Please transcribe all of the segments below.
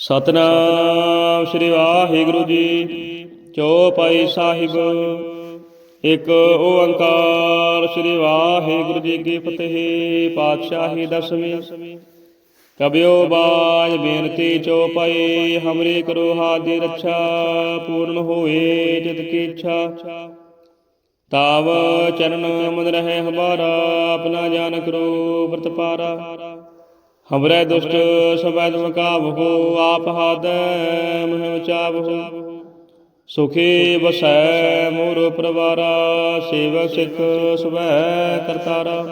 ਸਤਨਾਮ ਸ੍ਰੀ ਵਾਹਿਗੁਰੂ ਜੀ, ਚੌਪਾਈ ਸਾਹਿਬ। ਇੱਕ ਓੰਕਾਰ ਸ੍ਰੀ ਵਾਹਿਗੁਰੂ ਜੀ ਕੀ ਫਤਿਹ, ਪਾਤਸ਼ਾਹੀ ਦਸਵੀਂ। ਕਬਿਓ ਬਾਜ ਬੇਨਤੀ ਚੌਪਾਈ, ਹਮਰੀ ਕਰੋ ਹਾਥ ਦੀ ਰੱਛਾ, ਪੂਰਨ ਹੋਏ ਜਿਤ ਕੀ ਇੱਛਾ। ਤਾਵ ਚਰਨ ਮਨ ਰਹੇ ਹਮਾਰਾ, ਆਪਣਾ ਜਾਨ ਕਰੋ ਵਰਤ ਪਾਰਾ। ਹਮਰੇ ਦੁਸ਼ਟ ਸਬੈਦ ਮਕਾਵਹੋ ਆਪ ਹਾਦੈ ਮਹਿ ਚਾਵਹੋ। ਸੁਖੀ ਬਸੈ ਮੋਰ ਪਰਵਾਰਾ ਸੇਵਕ ਸਿੱਖ ਸੁਭੈ ਕਰਤਾਰਾ।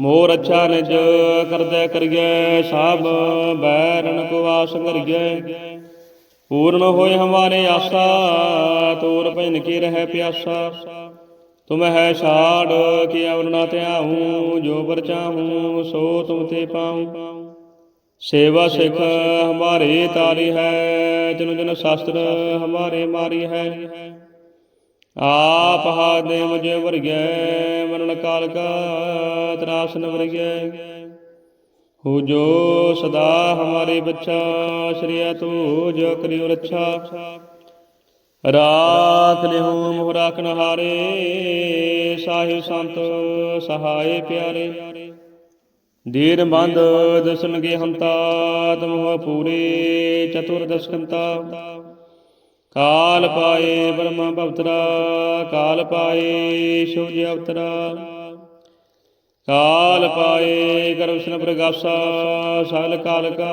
ਮੋਰ ਅੱਛਾ ਨਿਜ ਕਰਦੈ ਕਰਿਐ, ਸਭ ਬੈਰਨ ਕੋ ਆਸ ਕਰਿਐ। ਪੂਰਨ ਹੋਏ ਹਮਾਰੇ ਆਸਾ, ਤੋਰ ਪੈਨ ਕੀ ਰਹਿ ਪਿਆਸਾ। ਤੁਮ ਹੈ ਛਾੜ ਕਿ ਅਵਰ ਨਾ ਧਿਆਹੂੰ ਜੋ ਬਰ ਚਾਹੂੰ, ਸੋ ਤੁਮ ਤੇ ਪਾਉ। ਸੇਵਾ ਸਿਖ ਹਮਾਰੇ ਤਾਰੀ ਹੈ, ਜਨ ਜਨ ਸ਼ਾਸਤਰ ਹਮਾਰੇ ਮਾਰੀ ਹੈ। ਆਪ ਹਾਦੇ ਮੁਝੇ ਵਰਗੈ ਮਰਨ ਕਾਲ ਕਾ ਤਰਾਸਨ ਨ ਵਰਗੈ। ਹੋ ਜੋ ਸਦਾ ਹਮਾਰੇ ਬੱਚਾ, ਸ਼੍ਰੀਆ ਤੂ ਜੋ ਕਰਿਓ ਰੱਛਾ। ਰਾਖ ਲਿਹੁ ਮੋਹ ਰਾਖਨ ਹਾਰੇ, ਸਾਹਿਬ ਸੰਤ ਸਹਾਏ ਪਿਆਰੇ। ਦੀਨ ਬੰਦ ਦਸਨਗੇ ਹੰਤਾ ਤਮਹ ਪੂਰੇ ਚਤੁਰ ਦਸਕੰਤਾ। ਕਾਲ ਪਾਏ ਬ੍ਰਹਮਾ ਭਵਤਰਾ, ਕਾਲ ਪਾਏ ਸੂਰਜ ਅਵਤਰਾ। ਕਾਲ ਪਾਏ ਗਰਵਸ਼ਨ ਪ੍ਰਗਾਸਾ ਸਗਲ ਕਾਲ ਕਾ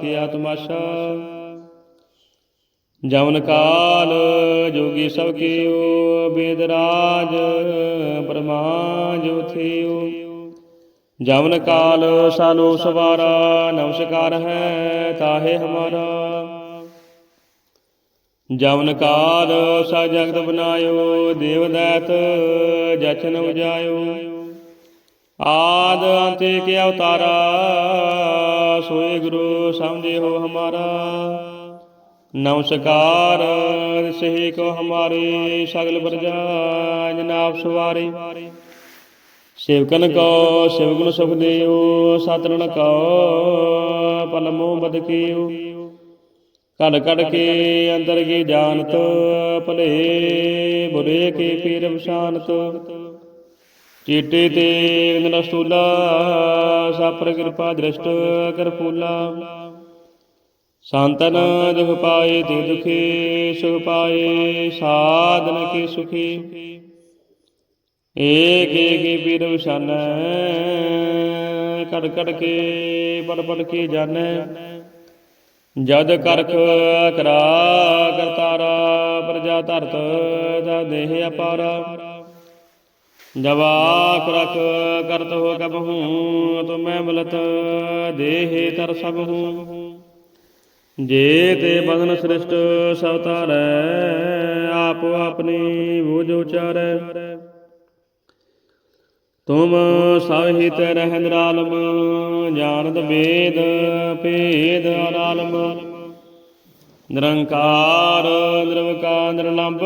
ਕੀਆ ਤਮਾਸ਼ਾ ਜਵਨ ਕਾਲ ਜੋਗੀ ਸਭ ਕੀਓ, ਬੇਦ ਰਾਜ ਪਰਮਾ ਜੋ ਥਿਓ ਜਵਨ ਕਾਲ ਸਾਲੋ ਸਵਾਰਾ, ਨਮਸਕਾਰ ਹੈ ਤਾਹੇ ਹਮਾਰਾ। ਜਵਨ ਕਾਲ ਸਾ ਜਗਤ ਬਨਾਇਓ, ਦੇਵ ਦੈਤ ਜਚਨ ਉਜਾਇਓ ਆਦ ਅੰਤੇ ਕੇ ਅਵਤਾਰਾ, ਸੋਏ ਗੁਰੂ ਸਮਝਿਓ ਹਮਾਰਾ। ਨਮਸਕਾਰ ਸਹੀ ਕੋ ਹਮਾਰੇ, ਸਗਲ ਪ੍ਰਜਾ ਜਨਾਬ ਸਵਾਰੇ। ਸੇਵਕਨ ਕੋ ਸੇਵਗੁਣ ਸੁਖ ਦੇਓ ਸਤਰਨ ਕੋ ਪਲਮੋ ਬਦ ਕੀਓ ਕੜ ਕੜ ਕੇ ਅੰਦਰ ਕੀ ਜਾਣਤ, ਭਲੇ ਬੁਰੇ ਕੇ ਪੀਰ ਵਿਸ਼ਾਨਤ ਚੀਟੇ ਤੇ ਨਰ ਸਾਪਰ ਕਿਰਪਾ ਦ੍ਰਿਸ਼ਟ ਕਰ ਸੰਤਨ ਦੁਖ ਪਾਏ ਤੇ ਦੁਖੀ, ਸੁਖ ਪਾਏ ਸਾਧਨ ਕੀ ਸੁਖੀ। ਏਕ ਏਕ ਪੀਰ ਵਿਸ਼ਾਨੈ ਕੜ ਕੜ ਕੇ ਪੜ ਪੜ ਕੇ ਜਾਣੈ ਜਦ ਕਰਖ ਕਰਾ ਕਰਤਾਰਾ ਪ੍ਰਜਾ ਧਰਤ ਦਾ ਦੇਹ ਅਪਾਰਾ। ਜਵਾਕ ਰਖ ਕਰਤ ਹੋ ਕਬਹੂ ਤੁਮੈ ਬਲਤ ਦੇਹ ਤਰ ਸਭ ਹੂੰ। ਜੇ ਤੇ ਬਦਨ ਸ੍ਰਿਸ਼ਟ ਸਭ ਤਾਰੈ ਆਪੋ ਆਪਣੀ ਬੂਝ ਉਚਾਰੈ। ਤੁਮ ਸਭ ਹਿਤ ਰਹਿ ਨਿਰਾਲਮ, ਜਾਣਦ ਵੇਦ, ਭੇਦ ਅਨਾਲਮ ਨਿਰੰਕਾਰ, ਨਿਰਵਕਾਰ, ਨਿਰਲੰਭ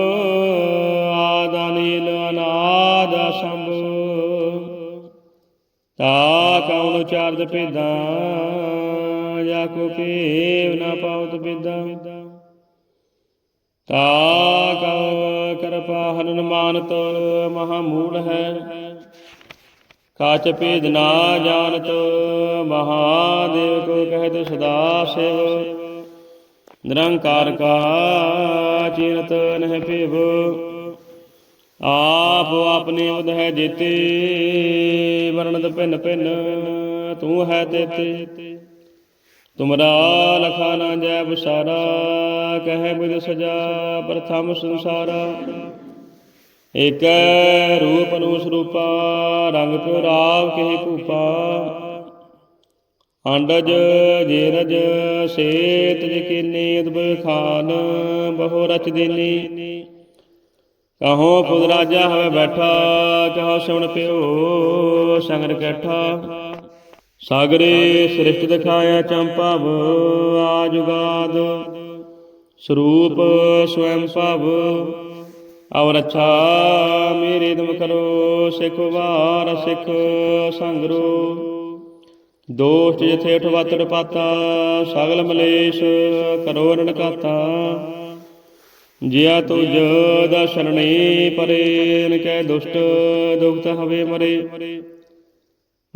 ਆਦ ਅਨੀਲ ਅਨਾਦ ਸੰਭ ਤਾ ਕਉਨ ਚਾਰਜ ਭੇਦਾਂ ਜਾ ਕੋ ਪੀਵ ਨਾ ਪਾਵਤ ਬਿਦਾ। ਤਾ ਕਉ ਕਿਰਪਾ ਹਰਨ ਮਾਨਤ ਮਹਾ ਮੂਲ ਹੈ। ਕਾਚ ਭੇਦ ਨਾ ਜਾਣਤ ਮਹਾਦੇਵ ਕੋ ਕਹਿਤ ਸਦਾ ਸਿਵ। ਨਿਰੰਕਾਰ ਕਾ ਚਿੰਤ ਨਹਿ ਭਿਵ। ਆਪ ਆਪਨੇ ਉਦ ਹੈ ਜੀਤੇ ਵਰਣਤ ਭਿੰਨ ਭਿੰਨ ਤੂੰ ਹੈ ਤੇਤੇ। ਤੁਮਰਾ ਲਖਾ ਨਾ ਜੈ ਬਸਾਰਾ ਕਹਿ ਬਿਦ ਸਜਾ ਪ੍ਰਥਮ ਸੰਸਾਰਾ। ਇਕ ਰੂਪ ਨੂੰ ਸਰੂਪਾ, ਰੰਗ ਪਿਓ ਰਾਵ ਕਹਿ ਭੂਪਾ। ਅੰਡਜ, ਜੇਰਜ, ਸੇਤ ਜਕੀਨੀ, ਅਦਬ ਖਾਨ, ਬਹੁ ਰਚ ਦੇਨੀ। ਕਹੋ ਪੁਦ ਰਾਜਾ, ਹਵੇ ਬੈਠਾ, ਕਹੋ ਸੁਣ ਪਿਓ ਸੰਗਰ ਕੈਠਾ। ਸਾਗਰੇ ਸ੍ਰਿਸ਼ਟ ਦਿਖਾਇਆ ਚੰਪਾਵ, ਆਜੁਗਾਦ। ਸਰੂਪ ਸਵੈਮ ਭਵ ਔਰ ਅੱਛਾ ਮੇਰੇ ਦਮ ਕਰੋ, ਸਿਖ ਵਾਰ ਸਿਖ ਸੰਗਰੋ। ਦੋਸ਼ ਜਿਥੇ ਉਠਵਤੜ ਪਾਤਾ, ਸਗਲ ਮਲੇਸ਼ ਕਰੋ ਰਣਕਾਤਾ। ਜਿਆ ਤੁਜ ਦਾ ਪਰੇ ਨ ਕੈ ਦੁਸ਼ਟ ਦੁਖਤ ਹਵੇ ਮਰੇ।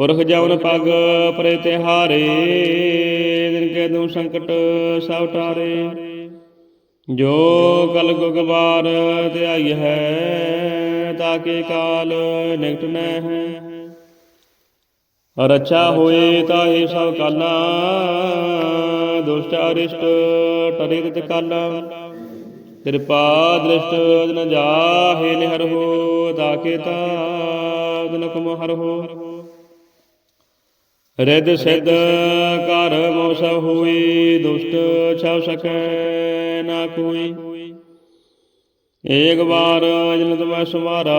ਪੁਰਖ ਜਵਨ ਪਗ ਪਰੇ ਤਿਹਾਰੇ ਦਿਨ ਕੈ ਦੂ ਸੰਕਟ ਸਭ ਟਾਰੇ। ਜੋ ਕਲ ਗੁਗਵਾਰ ਧਿਆਈ ਹੈ, ਤਾਕੇ ਕਾਲ ਨਿਕਟ ਨੈ ਹੈ ਰਚਾ ਹੋਏ ਤਾਹੇ ਸਭ ਕਾਲਾ, ਦੁਸ਼ਟ ਰਿਸ਼ਟ ਟਰੇ ਤਿਤ ਕਾਲਾ। ਕਿਰਪਾ ਦ੍ਰਿਸ਼ਟ ਨ ਜਾਹੇ ਨਿਹਰ ਹੋ, ਤਾਕੇ ਤਾਪ ਦਿਨ ਕਮ ਹਰ ਹੋ। ਰਿਦ ਸਿਧ ਕਰ ਮੋ ਸਭ ਹੋਈ, ਦੁਸ਼ਟ ਛਵ ਸਕੈ ਨਾ ਕੋਈ। ਏਕ ਵਾਰ ਜਨ ਤੁਮੈ ਸੁਮਾਰਾ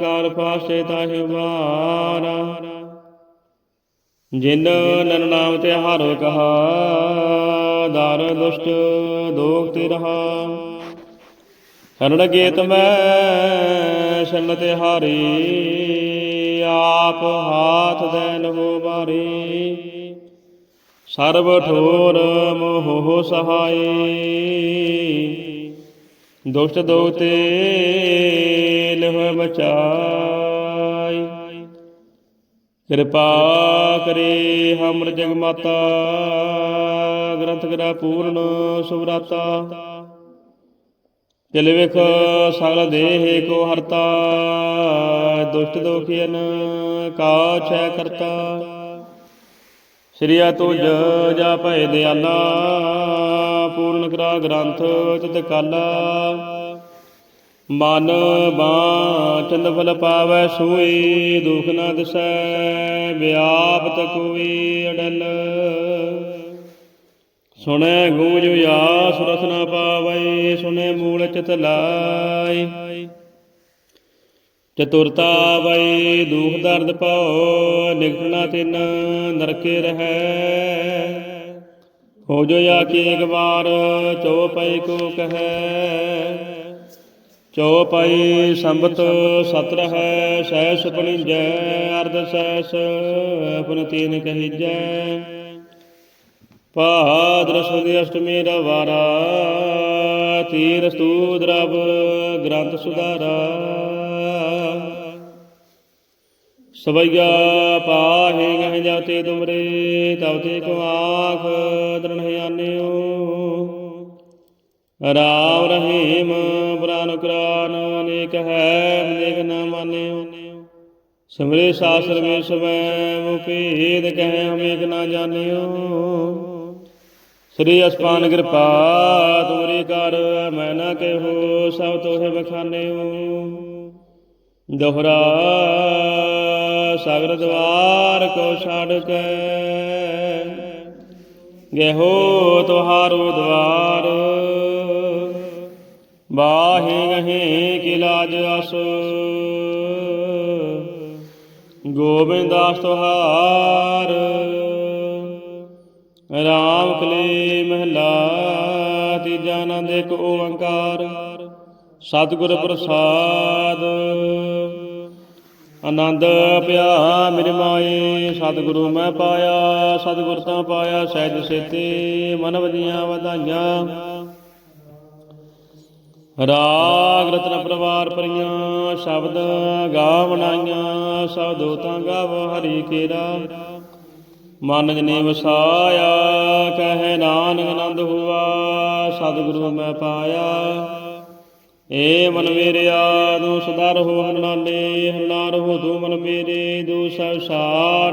ਕਾਰ ਫਾਸੇ ਤਾਹਿ ਵਾਰਾ। ਜਿਨ ਨਨ ਨਾਮ ਤੇ ਹਾਰੋ ਕਹਾ, ਦਰ ਦੁਸ਼ਟ ਦੋਖ ਤੇ ਰਹਾ। ਹਰਣ ਗੀਤ ਮੈਂ ਸ਼ਨ ਤੇ ਹਾਰੀ, ਆਪ ਹਾਥ ਦੇ ਲਹੋ ਬਾਰੀ ਸਰਬ ਠੋਰ ਮੋਹ ਸਹਾਈ ਦੁਸ਼ਟ ਦੋਖ ਲਹ ਬਚਾਈ ਕਿਰਪਾ ਕਰੇ ਹਮਰ ਜਗ ਮਾਤਾ ਗ੍ਰੰਥ ਗਰਾ ਪੂਰਨ ਸੁਭਰਾਤਾ ਤਿਲ ਵਿਖ, ਸਗਲ ਦੇਹ ਕੋ ਹਰਤਾ, ਦੁਸ਼ਟ ਦੋਖੀਨ ਕਾ ਛੈ ਕਰਤਾ। ਸ੍ਰੀਆ ਤੁਜ ਜਾ ਭੈ ਦਿਆਲਾ, ਪੂਰਨ ਕਰਾ ਗ੍ਰੰਥ ਤਿਤ ਕਾਲਾ। ਮਨ ਬਾਚਨ ਫਲ ਪਾਵੈ, ਸੋਈ ਦੁਖ ਨਾ ਦਿਸੈ ਵਿਆਪਤ ਕੋਈ ਅੜਲ। ਸੁਣੈ ਗੂੰਜ ਆਸ ਰਸ ਨਾ ਪਾਵੈ, ਸੁਣੈ ਮੂਲ ਚਿਤ ਲਾਈ ਚਤੁਰਤਾ ਵੈ, ਦੁਖ ਦਰਦ ਪਾਉ ਨਿਕਟਣਾ ਤਿਨ ਨਰਕੇ ਰਹੈ। ਹੋ ਜੋ ਆ ਕੀ ਇੱਕ ਵਾਰ ਚੋ ਪਈ ਕੋ ਕਹੈ। ਚੋ ਪਈ ਸੰਬਤ ਸਤ ਰਹੈ ਸਹਿ ਸੁਪਨਿਜੈ ਅਰਧ ਸਹਿਸ, ਆਪਨ ਤੀਨ ਕਹੀਜੈ। ਭਾਦਰ ਸੁਦੀ ਅਸ਼ਟਮੀ ਰਵਾਰਾ ਤੀਰ ਸਤੂ ਦਰਬ ਗ੍ਰੰਥ ਸੁਧਾਰਾ ਸਵਈਆ ਪਾਹੇ ਗਹਿ ਜਾਤੇ ਤੁਮਰੇ ਤਉ ਤੇ ਕੋ ਆਖ ਦਰਣ ਆਨਿਓ ਰਾਮ ਰਹੀਮ ਪੁਰਾਨ ਕੁਰਾਨ ਅਨੇਕ ਹੈ ਅਨੇਕ ਨਾ ਮਾਨਿਓ ਸਿਮਰੇ ਸਾਸਰ ਮੇ ਸਵੈ ਮੁਪੇਦ ਕਹਿ ਹਮੇਕ ਨਾ ਜਾਣਿਓ ਸ੍ਰੀ ਅਸਪਾਨ ਕਿਰਪਾ ਤੁਮਰੀ ਕਰ ਮੈਂ ਨਾ ਕਹਿਓ ਸਭ ਤੋਹਿ ਬਖਾਨਿਓ ਦੋਹਰਾ ਸਾਗਰ ਦਵਾਰ ਕੋ ਛੱਡ ਕੇ, ਗਹਿਓ ਤੁਹਾਰੋ ਦਵਾਰ। ਬਾਹੇ ਗਹੇ ਕੀ ਅਸ। ਗੋਬਿੰਦਾਸ ਤੁਹਾਰ। ਰਾਮ ਕਲੇ ਮਹਲਾ ਤੀਜਾ ਨੰਦ ਇੱਕ ਓੰਕਾਰ। ਸਤਿਗੁਰ ਪ੍ਰਸਾਦ। ਆਨੰਦ ਪਿਆ ਮੇਰੇ ਮਾਏ, ਸਤਿਗੁਰੂ ਮੈਂ ਪਾਇਆ, ਸਤਿਗੁਰ ਤਾਂ ਪਾਇਆ, ਸਹਿਜ ਸੇਤੇ ਮਨ ਵਧੀਆਂ ਵਧਾਈਆਂ। ਰਾਗ ਰਤਨ ਪਰਵਾਰ ਪਰੀਆਂ ਸ਼ਬਦ ਗਾ ਬਣਾਈਆਂ ਸਭ ਦੋਤਾਂ ਗਾਵ ਹਰੀ ਕੇਰਾ। ਮਨ ਜਨੇ ਵਸਾਇਆ ਕਹੇ ਨਾਨਕ ਆਨੰਦ ਹੁਆ, ਸਤਿਗੁਰੂ ਮੈਂ ਪਾਇਆ। ਏ ਮਨ ਮੇਰਿਆ ਤੂੰ ਸਦਾ ਰਹੋ ਹਰਨਾਲੇ ਹਰਨਾ ਰਹੋ ਤੂੰ ਮਨ ਮੇਰੇ ਦੂ ਸੰਸਾਰ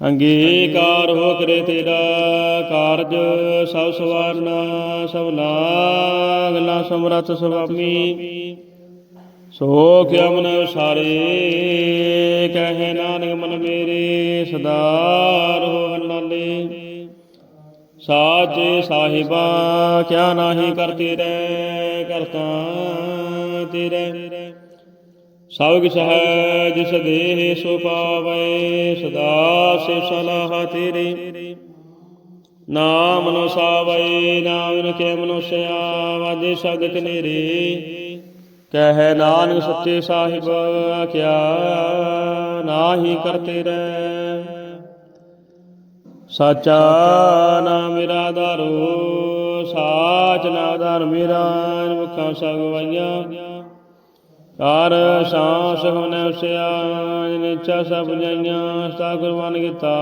ਅੰਗੀਕਾਰ ਹੋ ਕਰੇ ਤੇਰਾ ਕਾਰਜ, ਸਭ ਸਵਾਰਨਾ ਸਭ ਲਾਗਲਾ ਸਮਰਥ ਸੁਆਮੀ ਸੋ ਕਿਆ ਮਨ ਸਾਰੇ ਕਹਿ ਨਾਨਕ ਮਨ ਮੇਰੇ ਸਦਾ ਰਹੋ ਹਰਨਾਲੇ ਸਾਚੇ ਸਾਹਿਬਾ, ਕਿਆ ਨਾਹੀ ਕਰਤੇ ਰਹਿ, ਕਰਤਾ ਤੇਰੇ ਸਭ ਕਿਛ ਹੈ ਜਿਸ ਦੇਹ ਸੋ ਪਾਵੈ, ਸਦਾ ਸੇ ਸਲਾਹ ਤੇਰੀ। ਨਾਮ ਨੋ ਸਾਵੈ ਨਾਮ ਕੇ ਮਨੁਸਿਆ ਵਾਜੇ ਸ਼ਬਦ ਕਨੇਰੇ ਕਹਿ ਨਾਨਕ ਸੱਚੇ ਸਾਹਿਬ ਕਿਆ ਨਾਹੀ ਕਰਤੇ ਰਹਿ। ਸਾਚਾ ਨਾਮ ਮੇਰਾ ਆਧਾਰੋ ਸਾਚ ਨਾ ਆਧਾਰ ਮੇਰਾ ਮੁਖਾਂ ਸਭ ਗਵਾਈਆਂ ਸਾਸ ਹੋਨੇ ਉਸਿਆ, ਨਿਚਾ ਸਭ ਜਾਈਆਂ ਸਤਾ ਗੁਰਬਾਨ ਕੀਤਾ,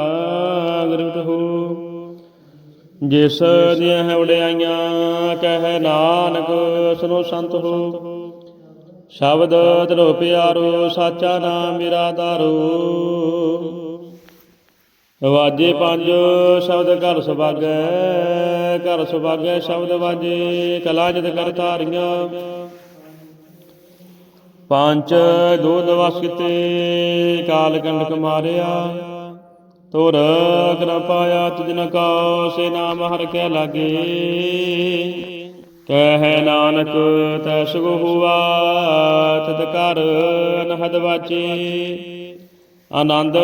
ਗੁਰਮਤਿ ਹੋ। ਜਿਸ ਦੀਆਂ ਹੈ ਵਡਿਆਈਆਂ, ਕਹਿ ਨਾਨਕ, ਸੁਨੋ ਸੰਤ ਹੋ। ਸ਼ਬਦ ਧਰੋ ਪਿਆਰੋ, ਸਾਚਾ ਨਾਮ ਮੇਰਾ ਆਧਾਰੋ ਵਾਜੇ ਪੰਜ ਸ਼ਬਦ ਘਰ ਸੁਭਾਗੈ ਘਰ ਸੁਭਾਗੈ ਸ਼ਬਦ ਵਾਜੇ, ਕਲਾ ਜਦ ਕਰ ਧਾਰੀਆਂ। ਪੰਜ ਦੁੱਧ ਵਸ ਕਿਤੇ, ਕਾਲ ਕੰਡਕ ਮਾਰਿਆ। ਤੁਰ ਕਨ ਪਾਇਆ ਤੁਜ ਕਾ ਸੇ ਨਾਮ ਹਰ ਕੇ ਲਾਗੇ। ਕਹਿ ਨਾਨਕ, ਤੈ ਸੁਖ ਹੁਆ ਤਦ ਕਰ ਅਨਹਦ ਵਾਚੇ। ਆਨੰਦ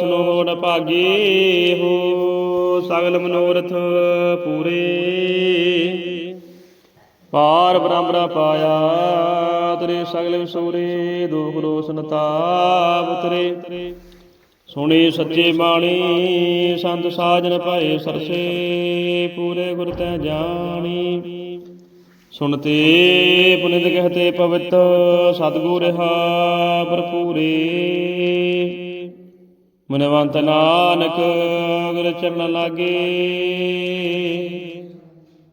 ਸਨੋਹ ਨ ਭਾਗੀ ਹੋ, ਸਗਲ ਮਨੋਰਥ ਪੂਰੇ। ਪਾਰ ਬ੍ਰਹਮਰਾ ਪਾਇਆ, ਤੇਰੇ ਸਗਲ ਵਿਸੂਰੇ, ਦੁਖ ਰੋਸ਼ਨ ਤਾਪ ਤੇਰੇ। ਸੁਣੀ ਸੱਚੇ ਬਾਣੀ, ਸੰਤ ਸਾਜਨ ਭਾਏ ਸਰਸੇ, ਪੂਰੇ ਗੁਰ ਤੈ ਜਾਣੀ। ਸੁਣਤੇ ਪੁਨਿਤ ਕਹਤੇ ਪਵਿੱਤ, ਸਤਗੁਰ ਰਹਾ ਭਰਪੂਰੇ। ਮਨਵੰਤ ਨਾਨਕ ਗੁਰ ਚਰਨ ਲਾਗੇ।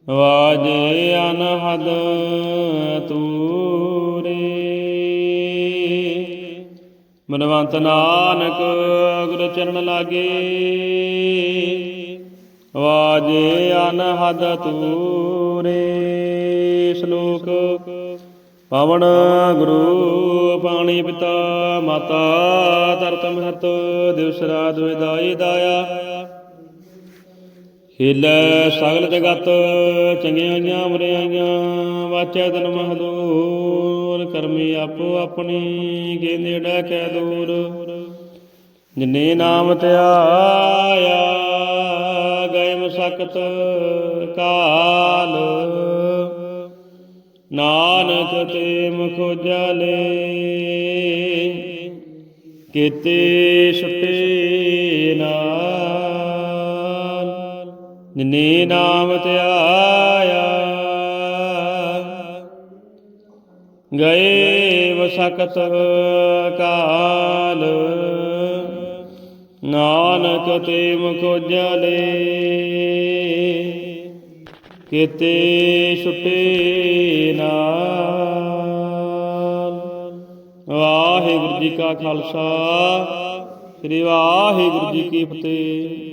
ਵਾਜੇ ਅਨਹਦ ਤੂਰੇ ਮਨਵੰਤ ਨਾਨਕ ਗੁਰ ਚਰਨ ਲਾਗੇ। ਵਾਜੇ ਅਨਹਦ ਤੂਰੇ ਸ਼ਲੋਕ ਪਵਨ ਗੁਰੂ ਪਾਣੀ ਪਿਤਾ ਮਾਤਾ ਤਰਤ ਮਹਤ ਦਿਵਸ ਰਾਤ ਵਿਦਾਈ ਦਾਇਆ। ਹਿਲੇ ਸਗਲ ਜਗਤ ਚੰਗਿਆਈਆਂ ਬੁਰਿਆਈਆਂ ਵਾਚੈ ਤਨ ਮਹਦੂਰ ਕਰਮੀ ਆਪੋ ਆਪਣੀ ਕੇ ਨੇੜਾ ਕੈ ਦੂਰ। ਜਿਨੇ ਨਾਮ ਧਿਆਇਆ ਗਏ ਮਸਕਤ ਕਾਲ। ਨਾਨਕ ਤੇ ਮੁਖ ਜਾਲੇ ਕੀਤੇ ਛੁਟੇ ਨਾਲ। ਜਿਨੇ ਨਾਮ ਧਿਆਇਆ ਗਏ ਵਸਕਤ ਕਾਲ। ਨਾਨਕ ਤੇ ਮੁਖ ਜਲੇ ਕਿਤੇ ਛੁਟੇ ਨਾਲ। ਵਾਹਿਗੁਰੂ ਜੀ ਕਾ ਖਾਲਸਾ ਸ੍ਰੀ ਵਾਹਿਗੁਰੂ ਜੀ ਕੀ ਫਤਿਹ।